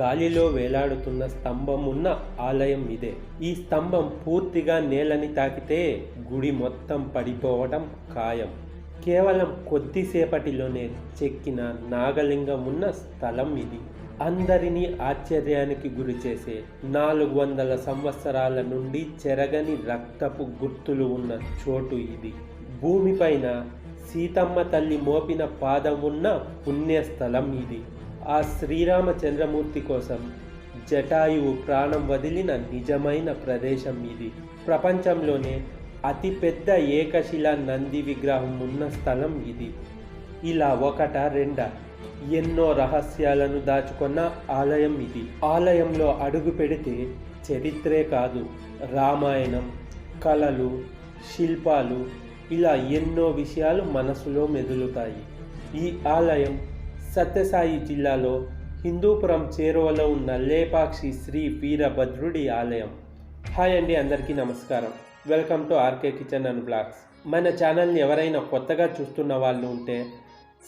గాలిలో వేలాడుతున్న స్తంభం ఉన్న ఆలయం ఇదే. ఈ స్తంభం పూర్తిగా నేలని తాకితే గుడి మొత్తం పడిపోవడం ఖాయం. కేవలం కొద్దిసేపటిలోనే చెక్కిన నాగలింగం ఉన్న స్థలం ఇది. అందరినీ ఆశ్చర్యానికి గురి చేసే నాలుగు వందల సంవత్సరాల నుండి చెరగని రక్తపు గుర్తులు ఉన్న చోటు ఇది. భూమిపైన సీతమ్మ తల్లి మోపిన పాదం ఉన్న పుణ్యస్థలం ఇది. ఆ శ్రీరామచంద్రమూర్తి కోసం జటాయువు ప్రాణం వదిలిన నిజమైన ప్రదేశం ఇది. ప్రపంచంలోనే అతిపెద్ద ఏకశిల నంది విగ్రహం ఉన్న స్థలం ఇది. ఇలా ఒకట రెండ ఎన్నో రహస్యాలను దాచుకున్న ఆలయం ఇది. ఆలయంలో అడుగు పెడితే చరిత్రే కాదు. రామాయణం కళలు శిల్పాలు ఇలా ఎన్నో విషయాలు మనసులో మెదులుతాయి. ఈ ఆలయం సత్యసాయి జిల్లాలో హిందూపురం చేరువలో ఉన్న లేపాక్షి శ్రీ వీరభద్రుడి ఆలయం. హాయ్ అండి అందరికీ నమస్కారం. Welcome to R K kitchen and blogs. మన ఛానల్ని ఎవరైనా కొత్తగా చూస్తున్న వాళ్ళు ఉంటే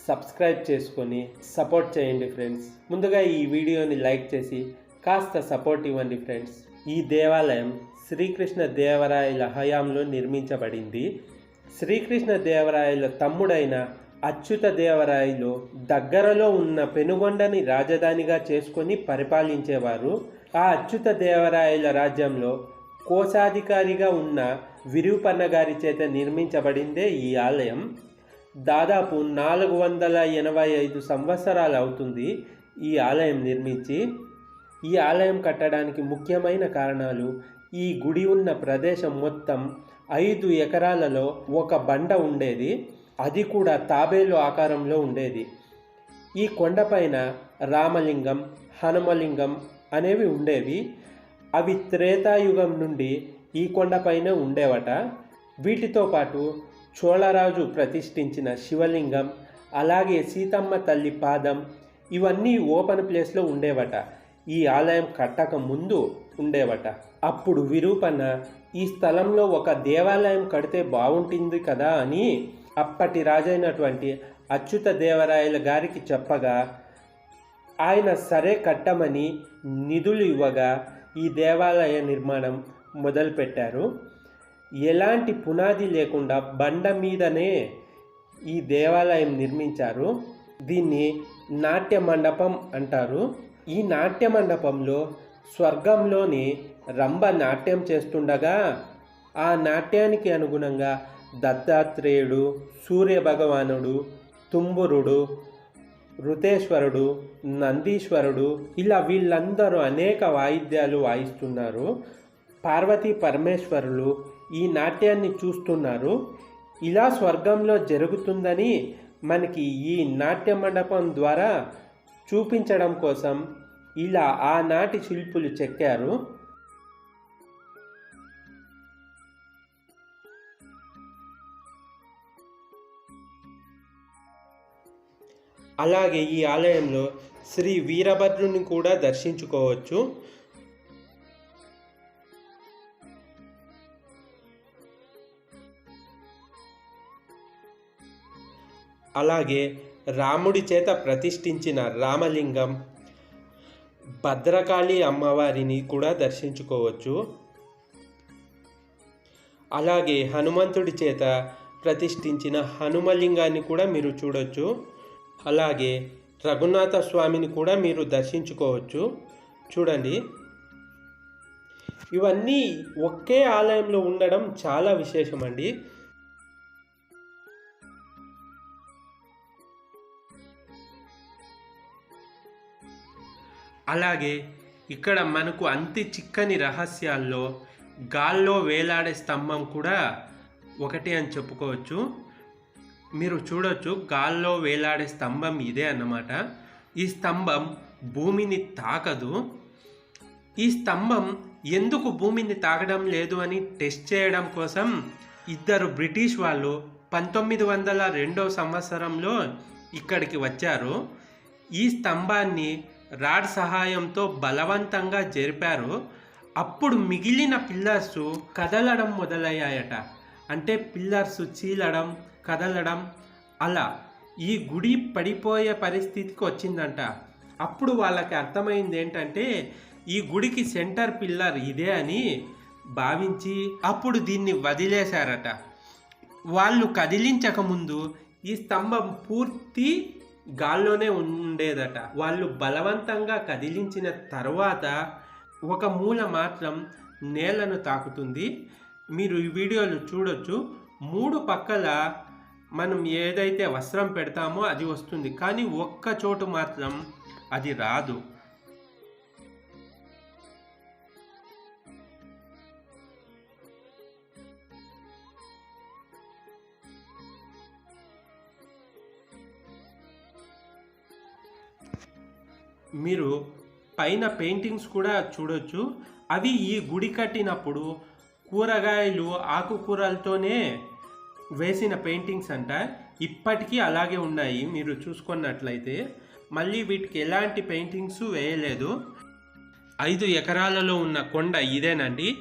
సబ్స్క్రైబ్ చేసుకొని సపోర్ట్ చేయండి ఫ్రెండ్స్. ముందుగా ఈ వీడియోని లైక్ చేసి కాస్త సపోర్ట్ ఇవ్వండి ఫ్రెండ్స్. ఈ దేవాలయం శ్రీకృష్ణ దేవరాయల హయాంలో నిర్మించబడింది. శ్రీకృష్ణ దేవరాయల తమ్ముడైన అచ్యుత దేవరాయలు దగ్గరలో ఉన్న పెనుగొండని రాజధానిగా చేసుకొని పరిపాలించేవారు ఆ అచ్యుత దేవరాయల రాజ్యంలో కోశాధికారిగా ఉన్న విరూపన్న గారి చేత నిర్మించబడిందే ఈ ఆలయం. దాదాపు నాలుగు వందల ఎనభై ఐదు సంవత్సరాలు అవుతుంది ఈ ఆలయం నిర్మించి. ఈ ఆలయం కట్టడానికి ముఖ్యమైన కారణాలు ఈ గుడి ఉన్న ప్రదేశం మొత్తం ఐదు ఎకరాలలో ఒక బండ ఉండేది. అది కూడా తాబేలు ఆకారంలో ఉండేది. ఈ కొండపైన రామలింగం హనుమలింగం అనేవి ఉండేవి. అవి త్రేతాయుగం నుండి ఈ కొండపైన ఉండేవట. వీటితో పాటు చోళరాజు ప్రతిష్ఠించిన శివలింగం అలాగే సీతమ్మ తల్లి పాదం ఇవన్నీ ఓపెన్ ప్లేస్లో ఉండేవట. ఈ ఆలయం కట్టక ముందు ఉండేవట. అప్పుడు విరూపన్న ఈ స్థలంలో ఒక దేవాలయం కడితే బాగుంటుంది కదా అని అప్పటి రాజైనటువంటి అచ్యుత దేవరాయల గారికి చెప్పగా ఆయన సరే కట్టమని నిధులు ఇవ్వగా ఈ దేవాలయ నిర్మాణం మొదలుపెట్టారు. ఎలాంటి పునాది లేకుండా బండ మీదనే ఈ దేవాలయం నిర్మించారు. దీన్ని నాట్య మండపం అంటారు. ఈ నాట్య మండపంలో స్వర్గంలోని రంభ నాట్యం చేస్తుండగా ఆ నాట్యానికి అనుగుణంగా దత్తాత్రేయుడు సూర్య భగవానుడు తుంబురుడు ఋతేశ్వరుడు నందీశ్వరుడు ఇలా వీళ్ళందరూ అనేక వాయిద్యాలు వాయిస్తున్నారు. పార్వతీ పరమేశ్వరులు ఈ నాట్యాన్ని చూస్తున్నారు. ఇలా స్వర్గంలో జరుగుతుందని మనకి ఈ నాట్య మండపం ద్వారా చూపించడం కోసం ఇలా ఆనాటి శిల్పులు చెక్కారు. అలాగే ఈ ఆలయంలో శ్రీ వీరభద్రుని కూడా దర్శించుకోవచ్చు. అలాగే రాముడి చేత ప్రతిష్ఠించిన రామలింగం భద్రకాళి అమ్మవారిని కూడా దర్శించుకోవచ్చు. అలాగే హనుమంతుడి చేత ప్రతిష్ఠించిన హనుమలింగాన్ని కూడా మీరు చూడొచ్చు. అలాగే రఘునాథ స్వామిని కూడా మీరు దర్శించుకోవచ్చు. చూడండి. ఇవన్నీ ఒకే ఆలయంలో ఉండడం చాలా విశేషమండి. అలాగే ఇక్కడ మనకు అంతి చిక్కని రహస్యాల్లో గాల్లో వేలాడే స్తంభం కూడా ఒకటి అని చెప్పుకోవచ్చు. మీరు చూడొచ్చు గాల్లో వేలాడే స్తంభం ఇదే అన్నమాట. ఈ స్తంభం భూమిని తాకదు. ఈ స్తంభం ఎందుకు భూమిని తాకడం లేదు అని టెస్ట్ చేయడం కోసం ఇద్దరు బ్రిటిష్ వాళ్ళు పంతొమ్మిది వందల రెండో సంవత్సరంలో ఇక్కడికి వచ్చారు. ఈ స్తంభాన్ని రాడ్ సహాయంతో బలవంతంగా జరిపారు. అప్పుడు మిగిలిన పిల్లర్స్ కదలడం మొదలయ్యాయట. అంటే పిల్లర్స్ చీలడం కదలడం అలా ఈ గుడి పడిపోయే పరిస్థితికి వచ్చిందంట. అప్పుడు వాళ్ళకి అర్థమైంది ఏంటంటే ఈ గుడికి సెంటర్ పిల్లర్ ఇదే అని భావించి అప్పుడు దీన్ని వదిలేశారట. వాళ్ళు కదిలించక ముందు ఈ స్తంభం పూర్తి గాల్లోనే ఉండేదట. వాళ్ళు బలవంతంగా కదిలించిన తర్వాత ఒక మూల మాత్రం నేలను తాకుతుంది. మీరు ఈ వీడియోలు చూడొచ్చు. మూడు పక్కల మనం ఏదైతే వస్త్రం పెడతామో అది వస్తుంది. కానీ ఒక్క చోటు మాత్రం అది రాదు. మీరు పైన పెయింటింగ్స్ కూడా చూడొచ్చు. అవి ఈ గుడి కట్టినప్పుడు కూరగాయలు ఆకుకూరలతోనే వేసిన పెయింటింగ్స్ అంట. ఇప్పటికీ అలాగే ఉన్నాయి. మీరు చూసుకున్నట్లయితే మళ్ళీ వీటికి ఎలాంటి పెయింటింగ్స్ వేయలేదు. ఐదు ఎకరాలలో ఉన్న కొండ ఇదేనండి.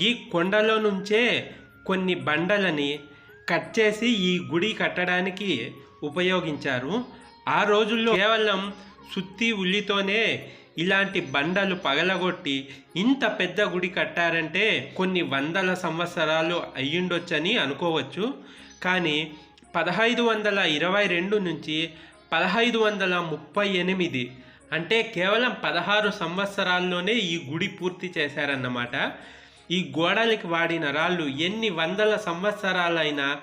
ఈ కొండలో నుంచే కొన్ని బండలని కట్ చేసి ఈ గుడి కట్టడానికి ఉపయోగించారు. ఆ రోజుల్లో కేవలం సుత్తి ఉల్లితోనే ఇలాంటి బండలు పగలగొట్టి ఇంత పెద్ద గుడి కట్టారంటే కొన్ని వందల సంవత్సరాలు అయ్యుండొచ్చని అనుకోవచ్చు. కానీ పదహైదు వందల ఇరవై రెండు నుంచి పదహైదు వందల ముప్పై ఎనిమిది అంటే కేవలం పదహారు సంవత్సరాల్లోనే ఈ గుడి పూర్తి చేశారన్నమాట. ఈ గోడలకి వాడిన రాళ్ళు ఎన్ని వందల సంవత్సరాలైనా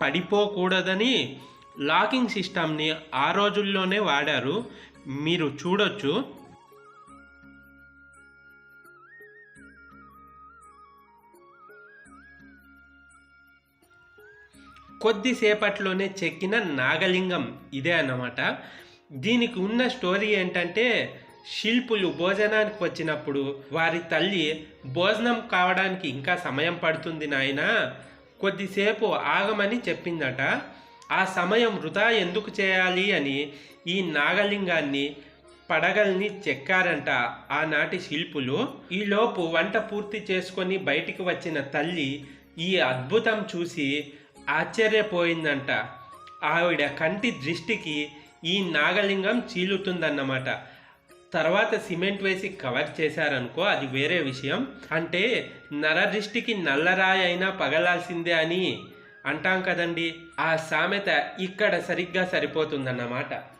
పడిపోకూడదని లాకింగ్ సిస్టమ్ని ఆ రోజుల్లోనే వాడారు. మీరు చూడొచ్చు. కొద్దిసేపట్లోనే చెక్కిన నాగలింగం ఇదే అన్నమాట. దీనికి ఉన్న స్టోరీ ఏంటంటే శిల్పులు భోజనానికి వచ్చినప్పుడు వారి తల్లి భోజనం కావడానికి ఇంకా సమయం పడుతుంది నాయన కొద్దిసేపు ఆగమని చెప్పిందట. ఆ సమయం వృధా ఎందుకు చేయాలి అని ఈ నాగలింగాన్ని పడగల్ని చెక్కారంట ఆనాటి శిల్పులు. ఈలోపు వంట పూర్తి చేసుకొని బయటికి వచ్చిన తల్లి ఈ అద్భుతం చూసి ఆశ్చర్యపోయిందంట. ఆవిడ కంటి దృష్టికి ఈ నాగలింగం చీలుతుందన్నమాట. తర్వాత సిమెంట్ వేసి కవర్ చేశారనుకో అది వేరే విషయం. అంటే నరదృష్టికి నల్లరాయి అయినా పగలాల్సిందే అని అంటాం కదండి. ఆ సామెత ఇక్కడ సరిగ్గా సరిపోతుందన్నమాట.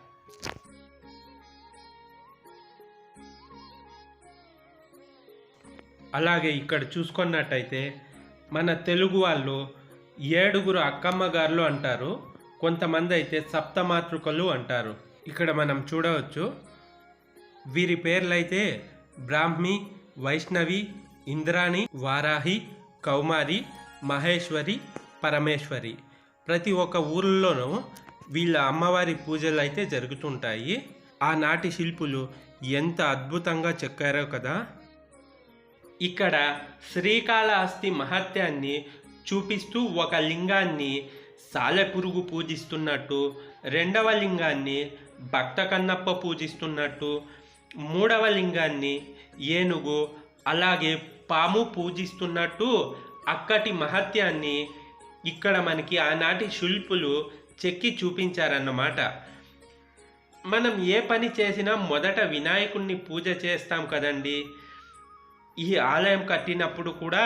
అలాగే ఇక్కడ చూసుకున్నట్టయితే మన తెలుగు వాళ్ళు ఏడుగురు అక్కమ్మ గారులు అంటారు. కొంతమంది అయితే సప్తమాతృకలు అంటారు. ఇక్కడ మనం చూడవచ్చు. వీరి పేర్లైతే బ్రాహ్మి వైష్ణవి ఇంద్రాణి వారాహి కౌమారి మహేశ్వరి పరమేశ్వరి. ప్రతి ఒక్క ఊర్లోనూ వీళ్ళ అమ్మవారి పూజలు అయితే జరుగుతుంటాయి. ఆనాటి శిల్పులు ఎంత అద్భుతంగా చెక్కారో కదా. ఇక్కడ శ్రీకాళహస్తి మహత్యాన్ని చూపిస్తూ ఒక లింగాన్ని సాలెపురుగు పూజిస్తున్నట్టు రెండవ లింగాన్ని భక్త కన్నప్ప పూజిస్తున్నట్టు మూడవ లింగాన్ని ఏనుగు అలాగే పాము పూజిస్తున్నట్టు అక్కటి మహత్యాన్ని ఇక్కడ మనకి ఆనాటి శిల్పులు చెక్కి చూపించారన్నమాట. మనం ఏ పని చేసినా మొదట వినాయకుణ్ణి పూజ చేస్తాం కదండి. ఈ ఆలయం కట్టినప్పుడు కూడా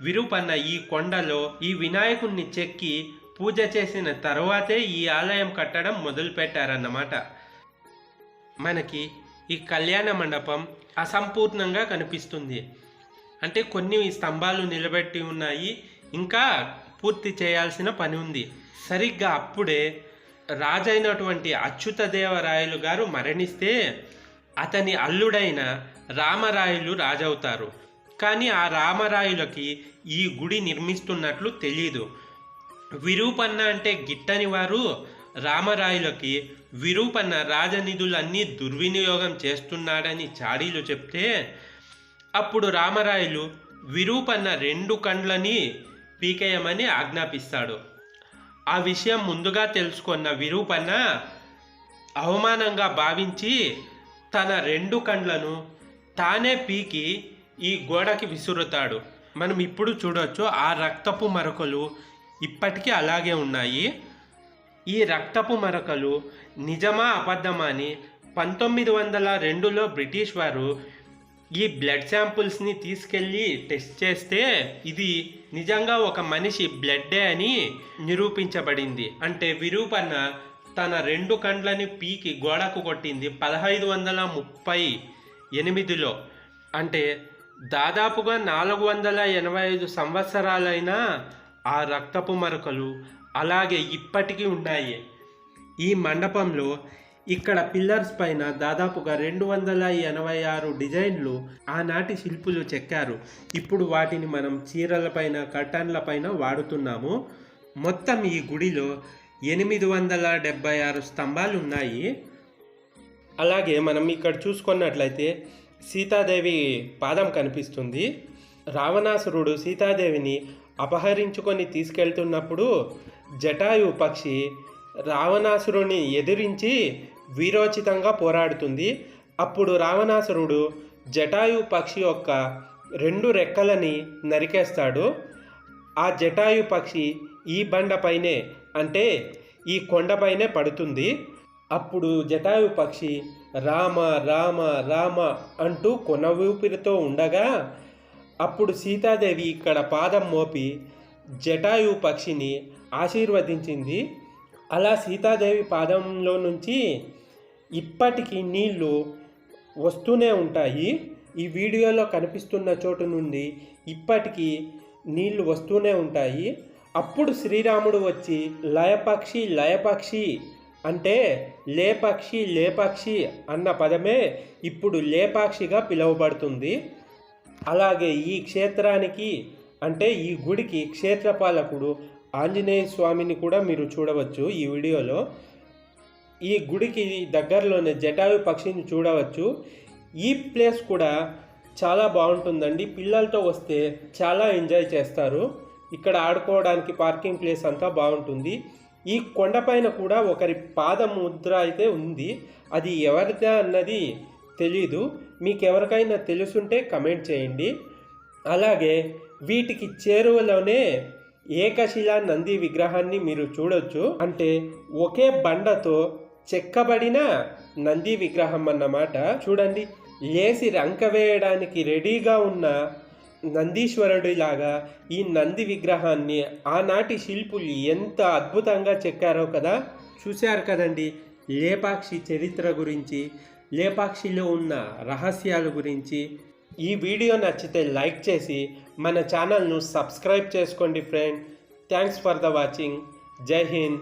విరూపన్న ఈ కొండలో ఈ వినాయకుణ్ణి చెక్కి పూజ చేసిన తర్వాతే ఈ ఆలయం కట్టడం మొదలుపెట్టారన్నమాట. మనకి ఈ కళ్యాణ మండపం అసంపూర్ణంగా కనిపిస్తుంది. అంటే కొన్ని స్తంభాలు నిలబెట్టి ఉన్నాయి. ఇంకా పూర్తి చేయాల్సిన పని ఉంది. సరిగ్గా అప్పుడే రాజైనటువంటి అచ్యుతదేవరాయలు గారు మరణిస్తే అతని అల్లుడైన రామరాయలు రాజవుతారు. కానీ ఆ రామరాయులకి ఈ గుడి నిర్మిస్తున్నట్లు తెలియదు విరూపన్న అంటే గిట్టని వారు రామరాయులకి విరూపన్న రాజనిధులన్నీ దుర్వినియోగం చేస్తున్నాడని చాడీలు చెప్తే అప్పుడు రామరాయులు విరూపన్న రెండు కండ్లని పీకేయమని ఆజ్ఞాపిస్తాడు. ఆ విషయం ముందుగా తెలుసుకున్న విరూపన్న అవమానంగా భావించి తన రెండు కండ్లను తానే పీకి ఈ గోడకి విసురుతాడు. మనం ఇప్పుడు చూడొచ్చు ఆ రక్తపు మరకలు ఇప్పటికీ అలాగే ఉన్నాయి. ఈ రక్తపు మరకలు నిజమా అబద్ధమా అని పంతొమ్మిది వందల రెండులో బ్రిటిష్ వారు ఈ బ్లడ్ శాంపుల్స్ని తీసుకెళ్ళి టెస్ట్ చేస్తే ఇది నిజంగా ఒక మనిషి బ్లడ్డే అని నిరూపించబడింది. అంటే విరూపన్న తన రెండు కండ్లని పీకి గోడకు కొట్టింది పదహైదు వందల ముప్పై ఎనిమిదిలో. అంటే దాదాపుగా నాలుగు వందల ఎనభై ఐదు సంవత్సరాలైన ఆ రక్తపు మరకలు అలాగే ఇప్పటికీ ఉన్నాయి. ఈ మండపంలో ఇక్కడ పిల్లర్స్ పైన దాదాపుగా రెండు వందల ఎనభై ఆరు డిజైన్లు ఆనాటి శిల్పులు చెక్కారు. ఇప్పుడు వాటిని మనం చీరలపైన కర్టన్లపైన వాడుతున్నాము. మొత్తం ఈ గుడిలో ఎనిమిది వందల డెబ్బై ఆరు స్తంభాలు ఉన్నాయి అలాగే మనం ఇక్కడ చూసుకున్నట్లయితే సీతాదేవి పాదం కనిపిస్తుంది. రావణాసురుడు సీతాదేవిని అపహరించుకొని తీసుకెళ్తున్నప్పుడు జటాయు పక్షి రావణాసురుని ఎదిరించి వీరోచితంగా పోరాడుతుంది. అప్పుడు రావణాసురుడు జటాయు పక్షి యొక్క రెండు రెక్కలని నరికేస్తాడు. ఆ జటాయు పక్షి ఈ బండపైనే అంటే ఈ కొండపైనే పడుతుంది. అప్పుడు జటాయు పక్షి రామ రామ రామ అంటూ కొన ఊపిరితో ఉండగా అప్పుడు సీతాదేవి ఇక్కడ పాదం మోపి జటాయు పక్షిని ఆశీర్వదించింది. అలా సీతాదేవి పాదంలో నుంచి ఇప్పటికీ నీళ్ళు వస్తూనే ఉంటాయి. ఈ వీడియోలో కనిపిస్తున్న చోటు నుండి ఇప్పటికీ నీళ్ళు వస్తూనే ఉంటాయి. అప్పుడు శ్రీరాముడు వచ్చి లయపక్షి లయపక్షి అంటే లేపక్షి లేపక్షి అన్న పదమే ఇప్పుడు లేపాక్షిగా పిలువబడుతుంది. అలాగే ఈ క్షేత్రానికి అంటే ఈ గుడికి క్షేత్రపాలకుడు ఆంజనేయ స్వామిని కూడా మీరు చూడవచ్చు ఈ వీడియోలో. ఈ గుడికి దగ్గరలోనే జటాయు పక్షిని చూడవచ్చు. ఈ ప్లేస్ కూడా చాలా బాగుంటుందండి. పిల్లలతో వస్తే చాలా ఎంజాయ్ చేస్తారు. ఇక్కడ ఆడుకోవడానికి పార్కింగ్ ప్లేస్ అంతా బాగుంటుంది. ఈ కొండపైన కూడా ఒకరి పాద ముద్ర అయితే ఉంది. అది ఎవరిదా అన్నది తెలీదు. మీకు ఎవరికైనా తెలుసుంటే కమెంట్ చేయండి. అలాగే వీటికి చేరువలోనే ఏకశిలా నంది విగ్రహాన్ని మీరు చూడొచ్చు. అంటే ఒకే బండతో చెక్కబడిన నంది విగ్రహం అన్నమాట. చూడండి లేసి రంక వేయడానికి రెడీగా ఉన్న నందీశ్వరుడిలాగా ఈ నంది విగ్రహాన్ని ఆనాటి శిల్పులు ఎంత అద్భుతంగా చెక్కారో కదా? చూశారు కదండి. లేపాక్షి చరిత్ర గురించి లేపాక్షిలో ఉన్న రహస్యాల గురించి. ఈ వీడియో నచ్చితే లైక్ చేసి మన ఛానల్ను సబ్స్క్రైబ్ చేసుకోండి friend. Thanks for the watching. Jai Hind.